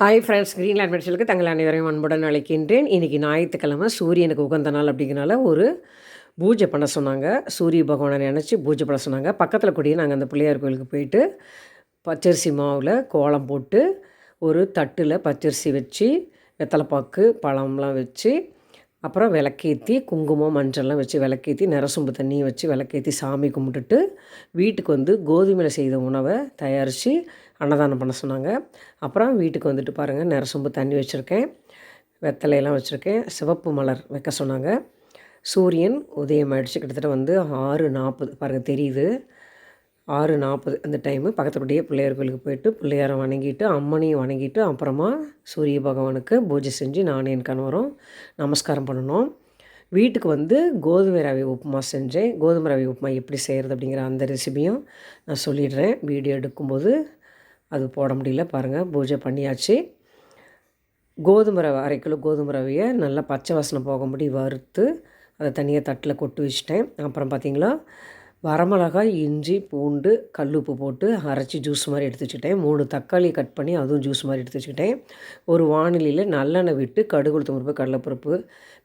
Hi friends Greenland மெடிசலுக்கு தங்கள் அனைவரையும் அன்புடன் அழைக்கின்றேன். இன்றைக்கி ஞாயிற்றுக்கிழமை சூரியனுக்கு உகந்த நாள் அப்படிங்கிறனால ஒரு பூஜை பண்ண சொன்னாங்க. சூரிய பகவானை நினச்சி பூஜை பண்ண சொன்னாங்க. பக்கத்தில் கூடிய நாங்கள் அந்த பிள்ளையார் கோயிலுக்கு போயிட்டு பச்சரிசி மாவில் கோலம் போட்டு ஒரு தட்டில் பச்சரிசி வச்சு வெத்தலைப்பாக்கு பழம்லாம் வச்சு அப்புறம் விளக்கேற்றி குங்குமம் மஞ்சள்லாம் வச்சு விளக்கேற்றி நரசும்பு தண்ணியை வச்சு விளக்கேற்றி சாமி கும்பிட்டுட்டு வீட்டுக்கு வந்து கோதுமையில் செய்த உணவை தயாரித்து அன்னதானம் பண்ண சொன்னாங்க. அப்புறம் வீட்டுக்கு வந்துட்டு பாருங்கள் நரசும்பு தண்ணி வச்சுருக்கேன் வெத்தலையெல்லாம் வச்சுருக்கேன் சிவப்பு மலர் வைக்க சொன்னாங்க. சூரியன் உதயம் ஆயிடுச்சு. கிட்டத்தட்ட வந்து ஆறு நாற்பது பாருங்கள் தெரியுது. ஆறு நாற்பது அந்த டைமு பக்கத்துக்குள்ளேயே பிள்ளையார் கோயிலுக்கு போயிட்டு பிள்ளையாரை வணங்கிட்டு அம்மனையும் வணங்கிட்டு அப்புறமா சூரிய பகவானுக்கு பூஜை செஞ்சு நானும் என் கணவரும் நமஸ்காரம் பண்ணணும் வீட்டுக்கு வந்து கோதுமை ரவை உப்புமா செஞ்சேன். கோதுமை ரவை உப்புமா எப்படி செய்கிறது அப்படிங்கிற அந்த ரெசிபியும் நான் சொல்லிடுறேன். வீடியோ எடுக்கும்போது அது போட முடியல பாருங்கள் பூஜை பண்ணியாச்சு. கோதுமை ரவை அரை கிலோ கோதுமை ரவையை நல்லா பச்சை வாசனை போகும்படி வறுத்து அதை தனியாக தட்டில் கொட்டு வச்சுட்டேன். அப்புறம் பார்த்திங்களா வரமிளகாய் இஞ்சி பூண்டு கல்லுப்பு உப்பு போட்டு அரைச்சி ஜூஸ் மாதிரி எடுத்து வச்சுக்கிட்டேன். மூணு தக்காளி கட் பண்ணி அதுவும் ஜூஸ் மாதிரி எடுத்து வச்சுக்கிட்டேன். ஒரு வானிலையில் நல்லெண்ணெய் விட்டு கடுகு உளுத்தம்பருப்பு கடலைப்பருப்பு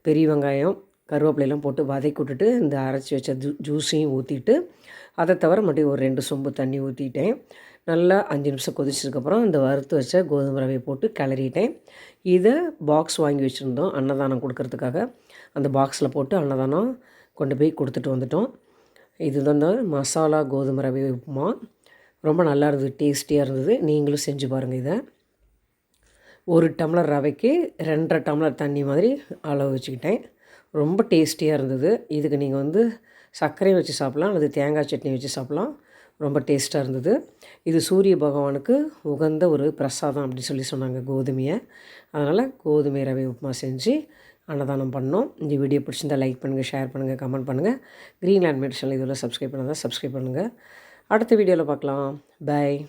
பெரிய வெங்காயம் கருவேப்பிலையெல்லாம் போட்டு வதக்கி விட்டுட்டு இந்த அரைச்சி வச்ச ஜூ ஜூஸையும் ஊற்றிட்டு அதை தவிர மட்டும் ஒரு ரெண்டு சொம்பு தண்ணி ஊற்றிட்டேன் நல்லா அஞ்சு நிமிஷம் கொதிச்சதுக்கப்புறம் இந்த வறுத்து வச்ச கோதுமை ரவையை போட்டு கிளறிட்டேன். இதை பாக்ஸ் வாங்கி வச்சுருந்தோம் அன்னதானம் கொடுக்கறதுக்காக. அந்த பாக்ஸில் போட்டு அன்னதானம் கொண்டு போய் கொடுத்துட்டு வந்துட்டோம். இது வந்து மசாலா கோதுமை ரவை உப்புமா. ரொம்ப நல்லா இருந்தது டேஸ்டியாக இருந்தது. நீங்களும் செஞ்சு பாருங்கள் இதை. ஒரு டம்ளர் ரவைக்கு ரெண்டரை டம்ளர் தண்ணி மாதிரி அளவு வச்சுக்கிட்டேன். ரொம்ப டேஸ்டியாக இருந்தது. இதுக்கு நீங்கள் வந்து சர்க்கரையை வச்சு சாப்பிட்லாம் அல்லது தேங்காய் சட்னி வச்சு சாப்பிட்லாம். ரொம்ப டேஸ்ட்டாக இருந்தது. இது சூரிய பகவானுக்கு உகந்த ஒரு பிரசாதம் அப்படின்னு சொல்லி சொன்னாங்க கோதுமையை. அதனால் கோதுமை ரவை உப்புமா செஞ்சு அன்னதானம் பண்ணோம். இந்த வீடியோ பிடிச்சிருந்தால் லைக் பண்ணுங்கள் ஷேர் பண்ணுங்கள் கமெண்ட் பண்ணுங்கள் க்ரீன்லேண்ட் மெடிஷனில் இதில் சப்ஸ்கிரைப் பண்ணால் சப்ஸ்கிரைப் பண்ணுங்கள் அடுத்த வீடியோவில் பார்க்கலாம். பாய்